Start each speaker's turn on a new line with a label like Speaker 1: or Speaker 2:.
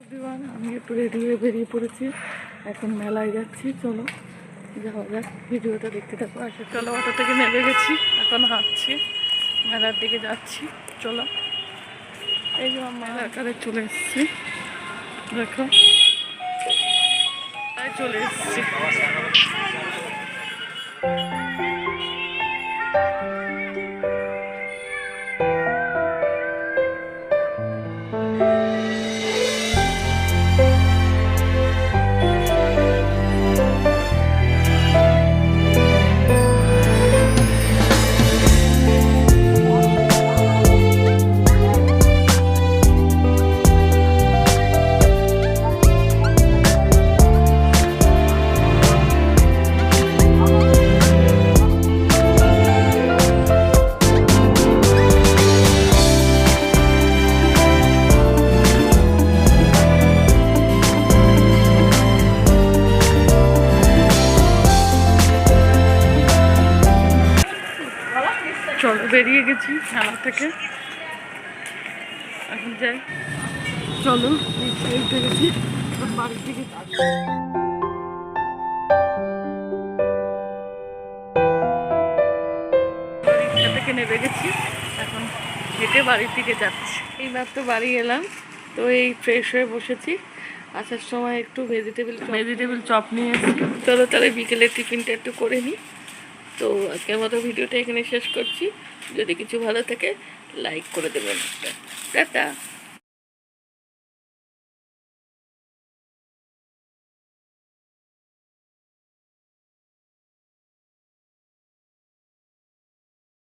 Speaker 1: Everyone আমি একটু ready হয়ে বেরিয়ে পড়েছি। এখন মেলায় যাচ্ছি, চলো যাওয়া যাক। ভিডিওটা দেখতে থাকো আসে চলো অটো থেকে নেমে গেছি। এখন হাঁটছি, মেলার দিকে যাচ্ছি, চলো। এই যে আমার এলাকারে চলে এসেছি, দেখো। চলে এসেছি। চলো বেরিয়ে গেছি মেলা থেকে। এখন যাই। চলো উঠে গেছি। বাড়ির দিকে। রিক্সা থেকে নেমে গেছি। এখন হেঁটে বাড়ির দিকে যাচ্ছি। এইবার তো বাড়ি এলাম তো এই ফ্রেশ হয়ে বসেছি। আসার সময় একটু ভেজিটেবল ভেজিটেবল চপ নিয়ে এসেছি। চলো তাহলে বিকেলে টিফিনটা একটু করে নিই। তো আজকের মতো ভিডিওটা এখানে শেষ করছি। যদি কিছু ভালো থাকে লাইক করে দেবেন। টাটা।